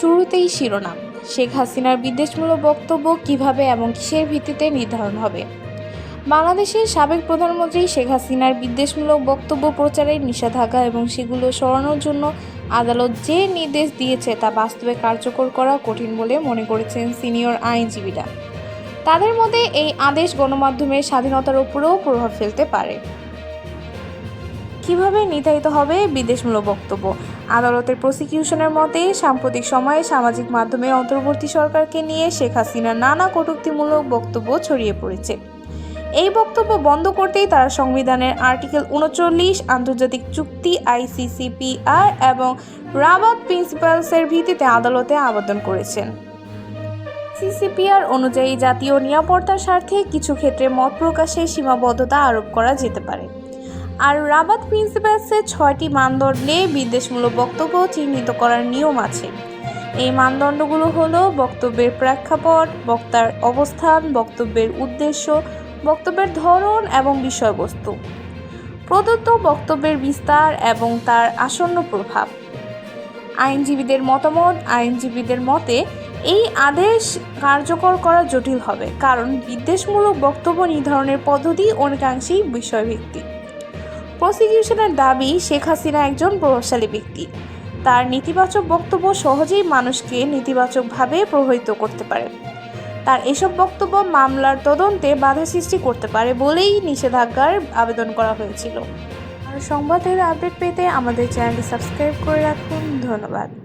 শুরুতেই শিরোনাম। শেখ হাসিনার বিদ্বেষমূলক বক্তব্য কীভাবে এবং কিসের ভিত্তিতে নির্ধারণ হবে? বাংলাদেশের সাবেক প্রধানমন্ত্রী শেখ হাসিনার বিদ্বেষমূলক বক্তব্য প্রচারের নিষেধাজ্ঞা এবং সেগুলো সরানোর জন্য আদালত যে নির্দেশ দিয়েছে তা বাস্তবে কার্যকর করা কঠিন বলে মনে করেছেন সিনিয়র আইনজীবীরা। তাদের মধ্যে এই আদেশ গণমাধ্যমের স্বাধীনতার উপরেও প্রভাব ফেলতে পারে। কীভাবে নির্ধারিত হবে বিদেশমূলক বক্তব্য? আদালতের প্রসিকিউশনের মতে, সাম্প্রতিক সময়ে সামাজিক মাধ্যমে অন্তর্বর্তী সরকারকে নিয়ে শেখ হাসিনার নানা কটূক্তিমূলক বক্তব্য ছড়িয়ে পড়েছে। এই বক্তব্য বন্ধ করতেই তারা সংবিধানের আর্টিকেল উনচল্লিশ, আন্তর্জাতিক চুক্তি আইসিসিপিআর এবং রাবাত প্রিন্সিপালসের ভিত্তিতে আদালতে আবেদন করেছেন। সিসিপিআর অনুযায়ী জাতীয় নিরাপত্তার স্বার্থে কিছু ক্ষেত্রে মত প্রকাশে সীমাবদ্ধতা আরোপ করা যেতে পারে। আর রাবাত প্রিন্সিপালসের ছয়টি মানদণ্ডে বিদ্বেষমূলক বক্তব্য চিহ্নিত করার নিয়ম আছে। এই মানদণ্ডগুলো হলো বক্তব্যের প্রেক্ষাপট, বক্তার অবস্থান, বক্তব্যের উদ্দেশ্য, বক্তব্যের ধরন এবং বিষয়বস্তু। প্রদত্ত বক্তব্যের বিস্তার এবং তার আসন্ন প্রভাব। আইনজীবীদের মতামত, আইনজীবীদের মতে, এই আদেশ কার্যকর করা জটিল হবে, কারণ বিদ্বেষমূলক বক্তব্য নির্ধারণের পদ্ধতি অনেকাংশেই বিষয়ভিত্তিক। প্রসিকিউশনের দাবি শেখ হাসিনা একজন প্রভাবশালী ব্যক্তি। তার নেতিবাচক বক্তব্য সহজেই মানুষকে নেতিবাচকভাবে প্রভাবিত করতে পারে। তার এসব বক্তব্য মামলার তদন্তে বাধা সৃষ্টি করতে পারে বলেই নিষেধাজ্ঞার আবেদন করা হয়েছিল। আর সংবাদের আপডেট পেতে আমাদের চ্যানেলটি সাবস্ক্রাইব করে রাখুন। ধন্যবাদ।